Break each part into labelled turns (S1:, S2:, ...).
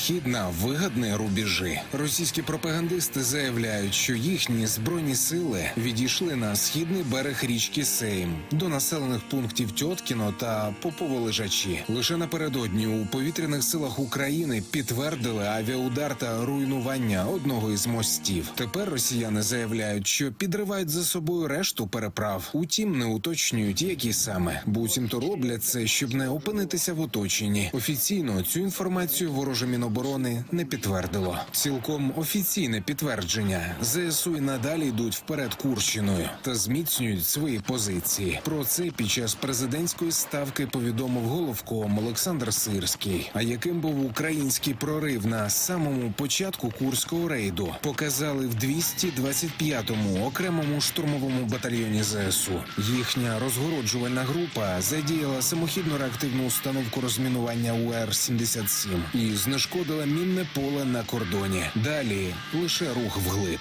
S1: відхід на вигадні рубежі. Російські пропагандисти заявляють, що їхні збройні сили відійшли на східний берег річки Сейм до населених пунктів Тьоткіно та Попово-Лежачі. Лише напередодні у повітряних силах України підтвердили авіаудар та руйнування одного із мостів. Тепер росіяни заявляють, що підривають за собою решту переправ. Утім, не уточнюють, які саме. Буцімто роблять це, щоб не опинитися в оточенні. Офіційно цю інформацію вороже міноборони не підтвердило. Цілком офіційне підтвердження. ЗСУ і надалі йдуть вперед Курщиною та зміцнюють свої позиції. Про це під час президентської ставки повідомив головком Олександр Сирський. А яким був український прорив на самому початку курського рейду, показали в 225-му окремому штурмовому батальйоні ЗСУ. Їхня розгороджувальна група задіяла самохідну реактивну установку розмінування УР-77 і знешкодила мінне поле на кордоні. Далі лише рух вглиб.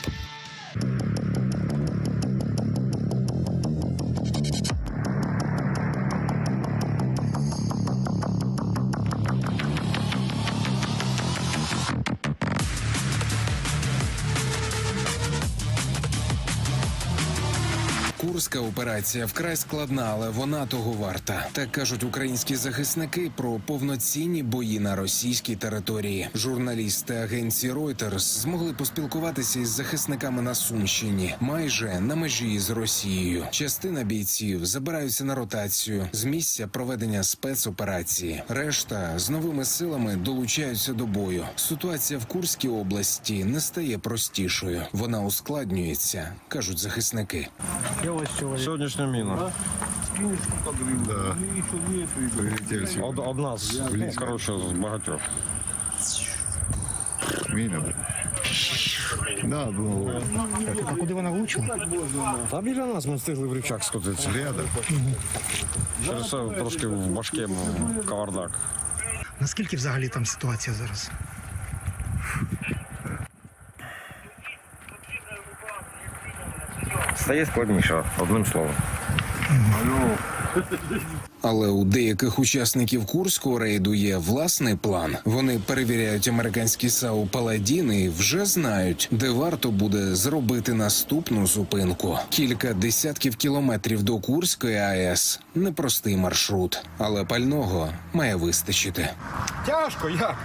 S1: Курська операція вкрай складна, але вона того варта. Так кажуть українські захисники про повноцінні бої на російській території. Журналісти агенції Reuters змогли поспілкуватися із захисниками на Сумщині, майже на межі з Росією. Частина бійців забираються на ротацію з місця проведення спецоперації. Решта з новими силами долучаються до бою. Ситуація в Курській області не стає простішою. Вона ускладнюється, кажуть захисники.
S2: Сьогоднішня міна.
S3: Да. Прилетели сегодня.
S2: Од, одна з ну, коротше з багатьох.
S3: Мина. Да, было
S4: А куди вона влучила?
S2: Та біля нас ми встигли в рівчак скотитися.
S3: рядом.
S2: Через це трошки в башке ну, кавардак.
S4: Наскільки взагалі там ситуація зараз?
S2: Стає складніше, одним словом.
S1: Але у деяких учасників курського рейду є власний план. Вони перевіряють американські САУ Паладін і вже знають, де варто буде зробити наступну зупинку. Кілька десятків кілометрів до Курської АЕС непростий маршрут, але пального має вистачити.
S5: Тяжко, як?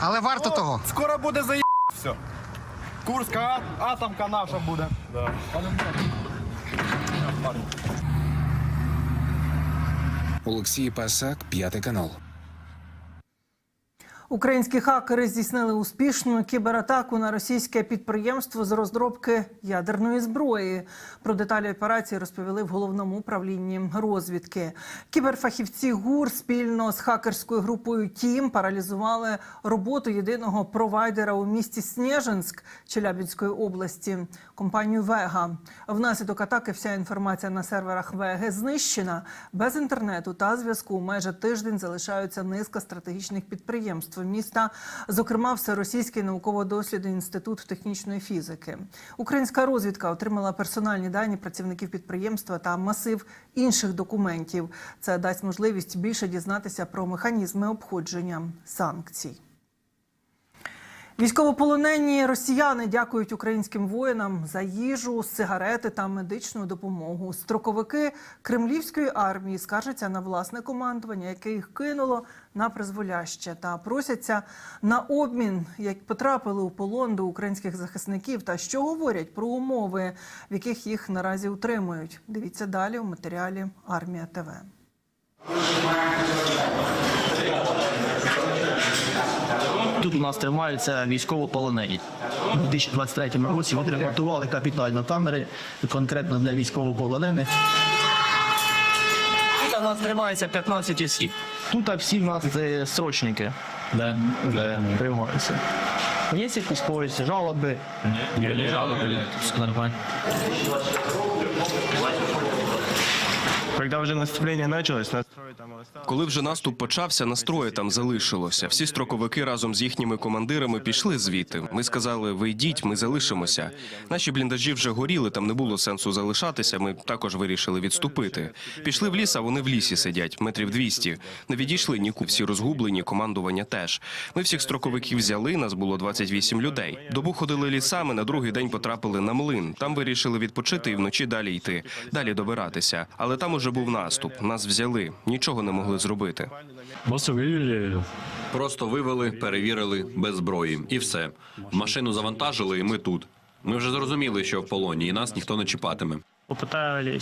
S4: Але варто того.
S5: Скоро буде заїб все. Курська атомка наша буде. Да.
S1: Олексій Пасак, п'ятий канал.
S6: Українські хакери здійснили успішну кібератаку на російське підприємство з розробки ядерної зброї. Про деталі операції розповіли в головному управлінні розвідки. Кіберфахівці ГУР спільно з хакерською групою Тім паралізували роботу єдиного провайдера у місті Снежинськ Челябінської області. Компанію Вега. Внаслідок атаки вся інформація на серверах Веги знищена. Без інтернету та зв'язку майже тиждень залишаються низка стратегічних підприємств міста, зокрема Всеросійський науково-дослідний інститут технічної фізики. Українська розвідка отримала персональні дані працівників підприємства та масив інших документів. Це дасть можливість більше дізнатися про механізми обходження санкцій. Військовополонені росіяни дякують українським воїнам за їжу, сигарети та медичну допомогу. Строковики кремлівської армії скаржаться на власне командування, яке їх кинуло на призволяще, та просяться на обмін, як потрапили у полон до українських захисників, та що говорять про умови, в яких їх наразі утримують. Дивіться далі у матеріалі Армія ТВ.
S7: Тут у нас тримаються військовополонені. У 2023 році ми ремонтували капітально камери конкретно для військовополонених. Тут у нас тримається 15 осіб. Тут всі в нас е, срочники, де, де тримаються. Є якісь когось жалоби? Ні, жалоби. Нормально. Когда уже наступление началось, настрой там.
S8: Коли вже наступ почався, настрої там залишилося. Всі строковики разом з їхніми командирами пішли звідти. Ми сказали: ви йдіть, ми залишимося. Наші бліндажі вже горіли, там не було сенсу залишатися. Ми також вирішили відступити. Пішли в ліс, а вони в лісі сидять, метрів 200. Не відійшли ніку, всі розгублені, командування теж. Ми всіх строковиків взяли. Нас було 28 людей. Добу ходили лісами. На другий день потрапили на млин. Там вирішили відпочити і вночі далі йти, далі добиратися. Але там уже був наступ. Нас взяли, нічого не могли зробити.
S2: Просто вивели.
S9: Просто вивели, перевірили без зброї, і все. Машину завантажили, і ми тут. Ми вже зрозуміли, що в полоні, і нас ніхто не чіпатиме.
S7: Водой.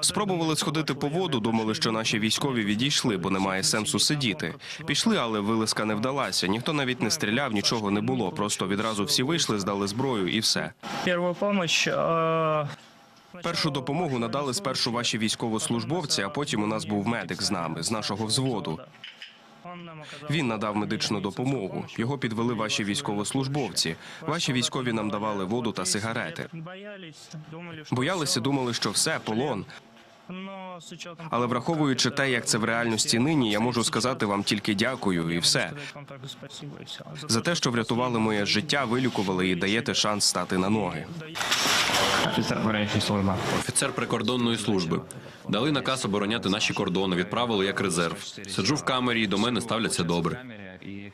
S8: Спробували сходити по воду, думали, що наші військові відійшли, бо немає сенсу сидіти. Пішли, але вилазка не вдалася. Ніхто навіть не стріляв, нічого не було. Просто відразу всі вийшли, здали зброю і все.
S7: Первую помощь.
S8: Першу допомогу надали спершу ваші військовослужбовці, а потім у нас був медик з нами, з нашого взводу. Він надав медичну допомогу. Його підвели ваші військовослужбовці. Ваші військові нам давали воду та сигарети. Боялися, думали, що все, полон.
S7: Но с учетом
S8: Але
S7: того,
S8: враховуючи
S7: как
S8: те,
S7: это
S8: як це в реальності нині, я можу сказати вам тільки дякую і все.
S7: сказать вам только спасибо и всё.
S8: За те, що врятували моє життя, вилікували і даєте шанс стати на ноги.
S7: Офицер горячей службы.
S9: Офіцер прикордонної служби дали наказ обороняти наші кордони, відправили як резерв. Сиджу в камері, і до мене ставляться добре.
S10: И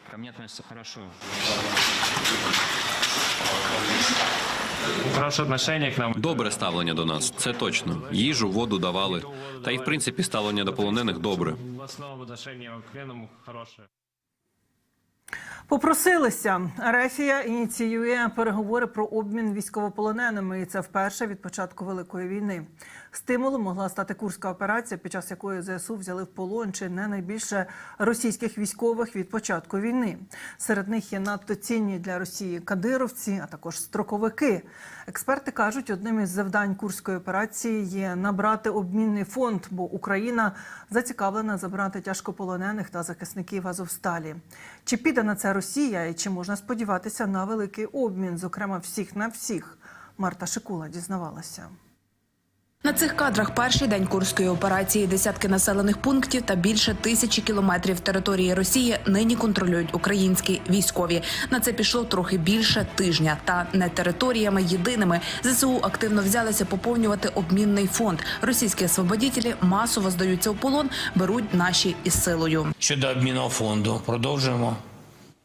S10: ко мне относятся хорошо.
S7: Отношение к нам.
S9: Добре ставлення до нас, це точно. Їжу, воду давали. Та й в принципі ставлення до полонених добре.
S6: Попросилися. Рефія ініціює переговори про обмін військовополоненими, і це вперше від початку великої війни. Стимулом могла стати курська операція, під час якої ЗСУ взяли в полон чи не найбільше російських військових від початку війни. Серед них є надто цінні для Росії кадировці, а також строковики. Експерти кажуть, одним із завдань курської операції є набрати обмінний фонд, бо Україна зацікавлена забрати тяжкополонених та захисників Азовсталі. Чи піде на це Росія і чи можна сподіватися на великий обмін, зокрема всіх на всіх? Марта Шикула дізнавалася.
S11: На цих кадрах перший день курської операції десятки населених пунктів та більше тисячі кілометрів території Росії нині контролюють українські військові. На це пішло трохи більше тижня. Та не територіями єдиними ЗСУ активно взялися поповнювати обмінний фонд. Російські освободітелі масово здаються у полон, беруть наші із силою.
S10: Щодо обмінного фонду, продовжуємо.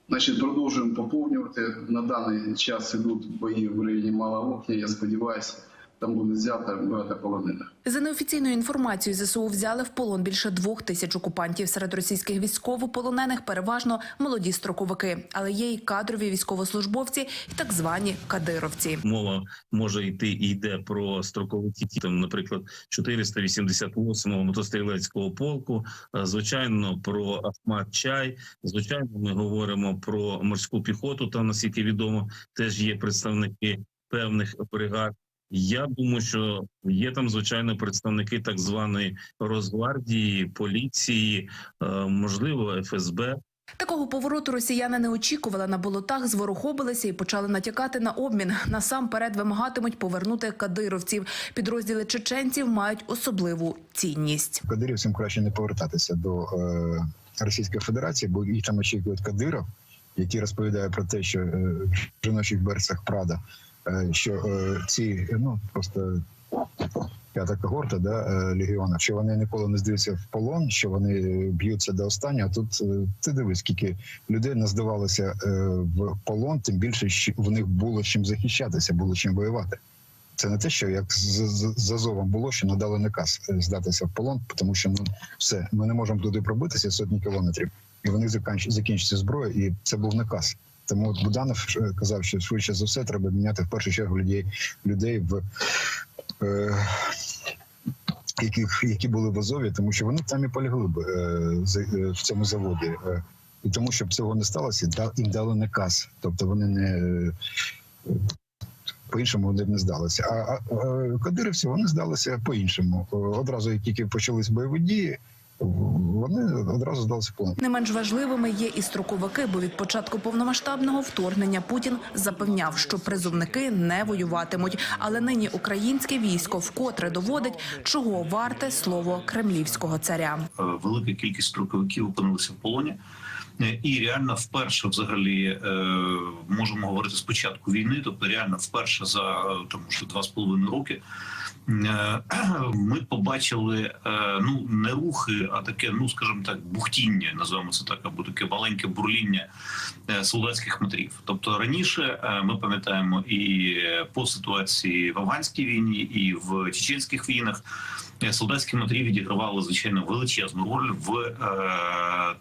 S12: Значить, продовжуємо поповнювати. На даний час ідуть бої в районі Малоокня. Я сподіваюся, там буде взято багато полонених.
S11: За неофіційною інформацією, ЗСУ взяли в полон більше двох тисяч окупантів. Серед російських військовополонених переважно молоді строковики, але є й кадрові військовослужбовці, і так звані кадировці.
S2: Мова може йти і йде про строковики, там, наприклад, 488-го мотострілецького полку. Звичайно, про Ахмат Чай. Звичайно, ми говоримо про морську піхоту. Там, наскільки відомо, теж є представники певних бригад. Я думаю, що є там звичайно представники так званої Росгвардії, поліції, е, можливо, ФСБ.
S11: Такого повороту росіяни не очікували на болотах, зворохобилися і почали натякати на обмін. Насамперед вимагатимуть повернути кадировців. Підрозділи чеченців мають особливу цінність.
S3: Кадирівцям краще не повертатися до е, Російської Федерації, бо їх там очікують Кадиров, який розповідає про те, що е, в жіночих берцях Прада, що е, ці ну просто п'ята когорта да, е, легіона, що вони ніколи не здаються в полон, що вони б'ються до останнього. Тут е, ти дивись, скільки людей не здавалося е, в полон, тим більше в них було чим захищатися, було чим воювати. Це не те, що як з, Азовом було, що надали наказ е, здатися в полон, тому що ну все, ми не можемо туди пробитися сотні кілометрів, і в них закінч, закінчиться зброя, і це був наказ. Тому от Буданов е, казав, що швидше за все треба міняти в першу чергу людей людей в. Е, яких які були в Азові, тому що вони там і полягли б е, е, в цьому заводі. Е, і тому, щоб цього не сталося, їм дали наказ. Тобто вони не по-іншому вони б не здалися. А, а, кадирівці вони здалися по-іншому. Одразу, як тільки почались бойові дії, вони одразу здалися в полон.
S11: Не менш важливими є і строковики, бо від початку повномасштабного вторгнення Путін запевняв, що призовники не воюватимуть. Але нині українське військо вкотре доводить, чого варте слово кремлівського царя.
S13: Е, велика кількість строковиків опинилися в полоні. Е, І реально вперше, взагалі, е, можемо говорити з початку війни, тобто реально вперше за тому що два з половиною роки. Е, Ми побачили е, ну не рухи, а таке, ну скажімо так, бухтіння, називаємо це так, або таке маленьке бурління е, солдатських матерів. Тобто раніше ми пам'ятаємо і по ситуації в афганській війні, і в чеченських війнах. Солдатські матері відігравали звичайно величезну роль в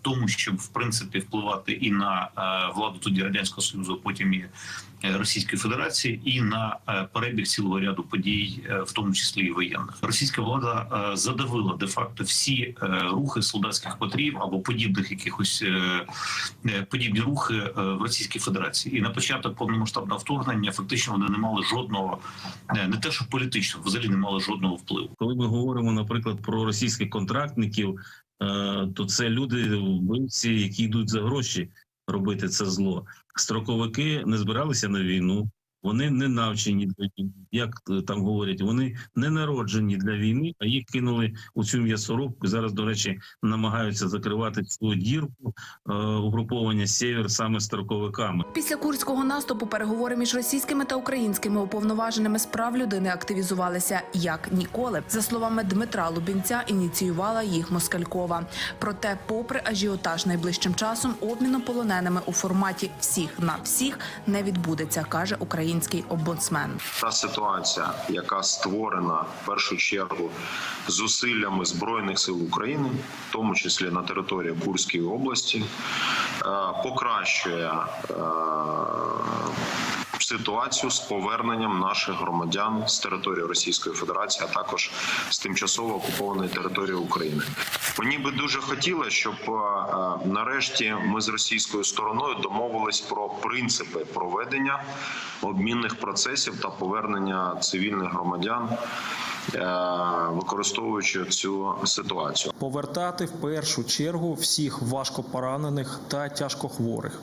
S13: тому, щоб в принципі впливати і на владу тоді радянського союзу, потім і Російської Федерації, і на е, перебіг цілого ряду подій, е, в тому числі і воєнних. Російська влада е, задавила де факто всі е, рухи солдатських матерів або подібних якихось е, е, подібні рухи е, в Російській Федерації. І на початок повномасштабного вторгнення фактично вони не мали жодного е, не те, що політичного, взагалі не мали жодного впливу.
S2: Коли ми говоримо, наприклад, про російських контрактників, е, то це люди вбивці, які йдуть за гроші робити це зло. Строковики не збиралися на війну. Вони не навчені для війни, як е, там говорять, вони не народжені для війни, а їх кинули у цю м'ясорубку. Зараз, до речі, намагаються закривати цю дірку е, угруповання сєвєр саме строковиками.
S11: Після курського наступу переговори між російськими та українськими уповноваженими з прав людини активізувалися як ніколи. За словами Дмитра Лубінця, ініціювала їх Москалькова. Проте, попри ажіотаж найближчим часом, обміну полоненими у форматі всіх на всіх не відбудеться, каже український омбудсмен.
S14: та ситуація, яка створена в першу чергу зусиллями збройних сил України, в тому числі на території Курської області, е, покращує ситуацію з поверненням наших громадян з території Російської Федерації, а також з тимчасово окупованої території України. Мені би дуже хотілося, щоб е, е, нарешті ми з російською стороною домовились про принципи проведення обмінних процесів та повернення цивільних громадян, е, використовуючи цю ситуацію.
S15: повертати в першу чергу всіх важкопоранених та тяжкохворих.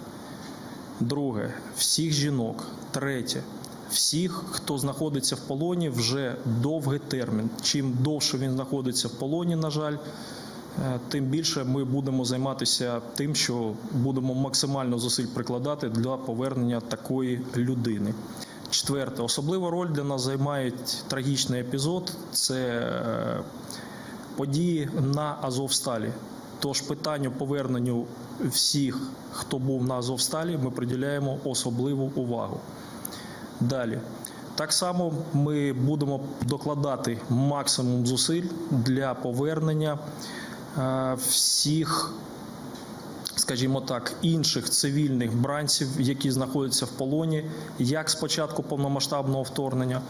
S15: Друге, всіх жінок. Третє, всіх, хто знаходиться в полоні вже довгий термін. Чим довше він знаходиться в полоні, на жаль, е, тим більше ми будемо займатися тим, що будемо максимально зусиль прикладати для повернення такої людини. Четверте, особливу роль для нас займає трагічний епізод. Це е, події на Азовсталі. Тож питанню поверненню всіх, хто був на Азовсталі, ми приділяємо особливу увагу. Далі. Так само ми будемо докладати максимум зусиль для повернення е, всіх, скажімо так, інших цивільних бранців, які знаходяться в полоні, як з початку повномасштабного вторгнення,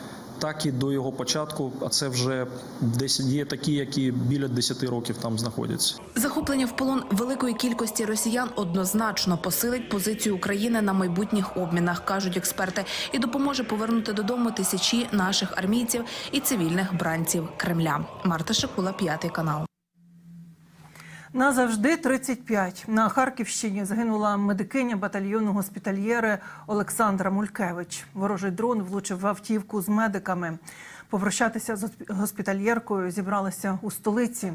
S15: так і до його початку. А це вже десь є такі, які біля 10 років там знаходяться.
S11: Захоплення в полон великої кількості росіян однозначно посилить позицію України на майбутніх обмінах, кажуть експерти, і допоможе повернути додому тисячі наших армійців і цивільних бранців Кремля. Марта Шикула, п'ятий канал.
S6: Назавжди 35. На Харківщині загинула медикиня батальйону госпітальєри Олександра Мулькевич. Ворожий дрон влучив в автівку з медиками. Попрощатися з госпітальєркою зібралися у столиці,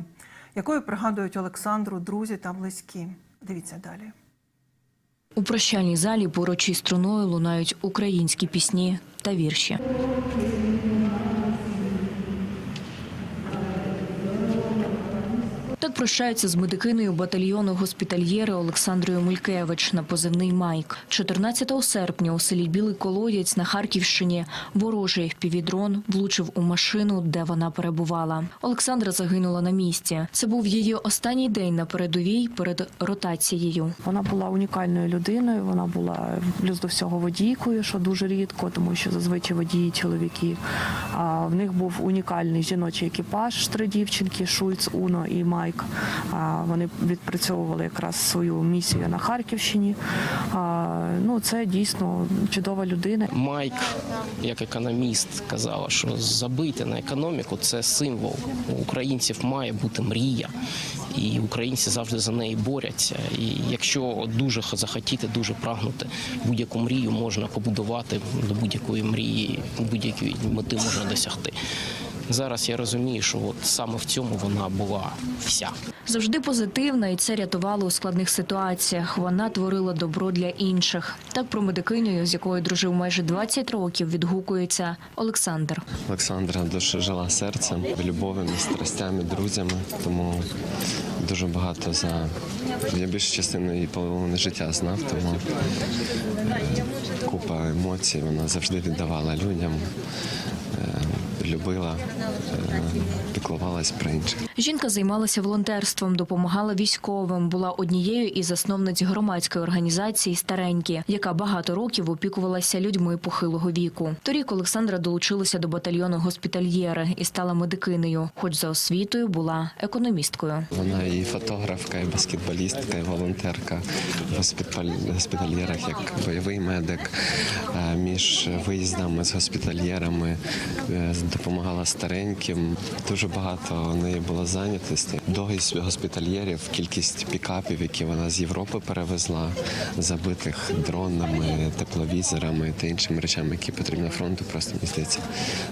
S6: якою пригадують Олександру друзі та близькі. Дивіться далі.
S16: У прощальній залі поруч із струною лунають українські пісні та вірші. Так прощаються з медикиною батальйону госпітальєри Олександрою Мулькевич на позивний Майк. 14 серпня у селі Білий Колодязь на Харківщині ворожий впівдрон влучив у машину, де вона перебувала. Олександра загинула на місці. Це був її останній день на передовій перед ротацією.
S17: Вона була унікальною людиною. Вона була плюс до всього водійкою, що дуже рідко, тому що зазвичай водії чоловіки. А в них був унікальний жіночий екіпаж. Три дівчинки Шульц, Уно і Май. Майк. А, Вони відпрацьовували якраз свою місію на Харківщині. Ну, це дійсно чудова людина.
S18: Майк, як економіст, казала, що забити на економіку це символ. У українців має бути мрія, і українці завжди за неї борються. І якщо дуже захотіти, дуже прагнути, будь-яку мрію можна побудувати до будь-якої мрії, будь-якої мети можна досягти. Зараз я розумію, що от саме в цьому вона була вся.
S16: Завжди позитивна, і це рятувало у складних ситуаціях. Вона творила добро для інших. Так про медикиню, з якою дружив майже 20 років, відгукується Олександр.
S19: Олександра дуже жила серцем, любов'ями, страстями, друзями. Тому дуже багато за я більшу частину її половини життя знав, тому купа емоцій вона завжди віддавала людям, е, любила, е, піклувалась про інших.
S16: Жінка займалася волонтерством, допомагала військовим. Була однією із засновниць громадської організації Старенькі, яка багато років опікувалася людьми похилого віку. Торік Олександра долучилася до батальйону госпітальєри і стала медикинею, хоч за освітою була економісткою.
S19: Вона і фотографка, і баскетболістка, і волонтерка в госпітальєрах, як бойовий медик. Між виїздами з госпітальєрами е, допомагала стареньким. Дуже багато у неї було зайнятості. Довгість госпітальєрів кількість пікапів, які вона з Європи перевезла, забитих дронами, тепловізорами та іншими речами, які потрібні фронту, просто мені здається,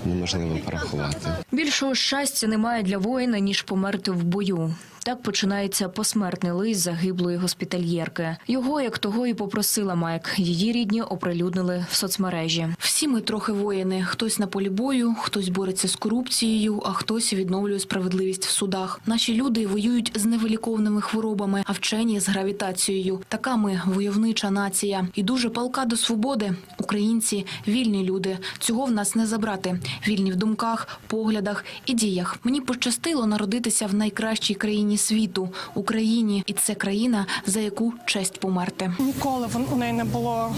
S19: неможливо порахувати.
S16: Більшого щастя немає для воїна ніж померти в бою. Так починається посмертний лист загиблої госпітальєрки. Його, як того, і попросила Майк. Її рідні оприлюднили в соцмережі.
S11: Всі ми трохи воїни. Хтось на полі бою, хтось бореться з корупцією, а хтось відновлює справедливість в судах. Наші люди воюють з невиліковними хворобами, а вчені з гравітацією. Така ми войовнича нація. І дуже палка до свободи. Українці вільні люди. Цього в нас не забрати. Вільні в думках, поглядах і діях. Мені пощастило народитися в найкращій країні світу Україні, і це країна, за яку честь померти.
S20: Ніколи у неї не було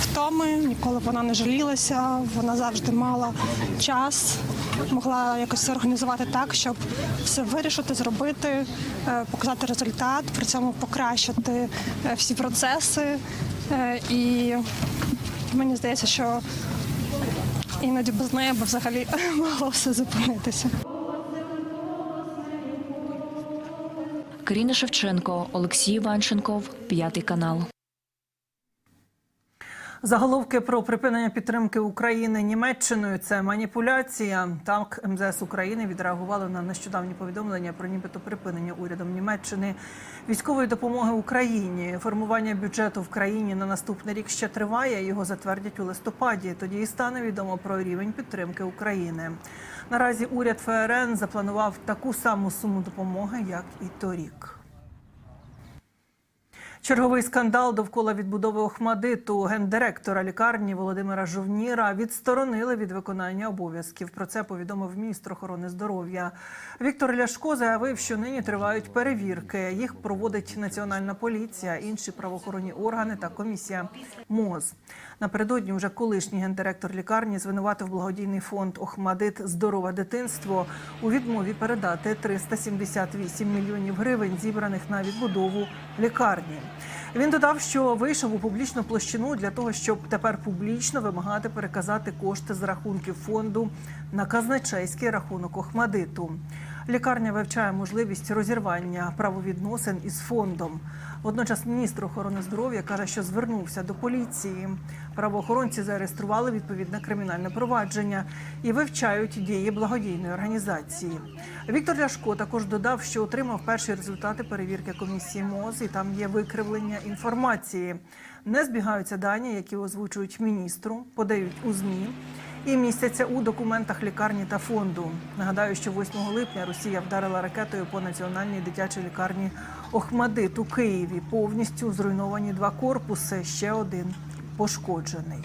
S20: втоми, ніколи вона не жалілася. Вона завжди мала час, могла якось організувати так, щоб все вирішити, зробити, е, показати результат, при цьому покращити е, всі процеси. Е, І мені здається, що іноді без неї би взагалі могло все зупинитися.
S16: Каріна Шевченко, Олексій Іванченков, п'ятий канал.
S6: Заголовки про припинення підтримки України Німеччиною це маніпуляція. Так МЗС України відреагували на нещодавні повідомлення про нібито припинення урядом Німеччини військової допомоги Україні. Формування бюджету в країні на наступний рік ще триває. Його затвердять у листопаді. Тоді і стане відомо про рівень підтримки України. Наразі уряд ФРН запланував таку саму суму допомоги, як і торік. Черговий скандал довкола відбудови Охмадиту гендиректора лікарні Володимира Жовніра відсторонили від виконання обов'язків. Про це повідомив міністр охорони здоров'я. Віктор Ляшко заявив, що нині тривають перевірки. Їх проводить Національна поліція, інші правоохоронні органи та комісія МОЗ. Напередодні уже колишній гендиректор лікарні звинуватив благодійний фонд Охмадит Здорове дитинство у відмові передати 378 мільйонів гривень, зібраних на відбудову лікарні. Він додав, що вийшов у публічну площину для того, щоб тепер публічно вимагати переказати кошти з рахунків фонду на казначейський рахунок Охмадиту. Лікарня вивчає можливість розірвання правовідносин із фондом. Водночас міністр охорони здоров'я каже, що звернувся до поліції. Правоохоронці зареєстрували відповідне кримінальне провадження і вивчають дії благодійної організації. Віктор Ляшко також додав, що отримав перші результати перевірки комісії МОЗ, і там є викривлення інформації. Не збігаються дані, які озвучують міністру, подають у змі і містяться у документах лікарні та фонду. Нагадаю, що 8 липня Росія вдарила ракетою по національній дитячій лікарні Охмадит у Києві. Повністю зруйновані два корпуси, ще один пошкоджений.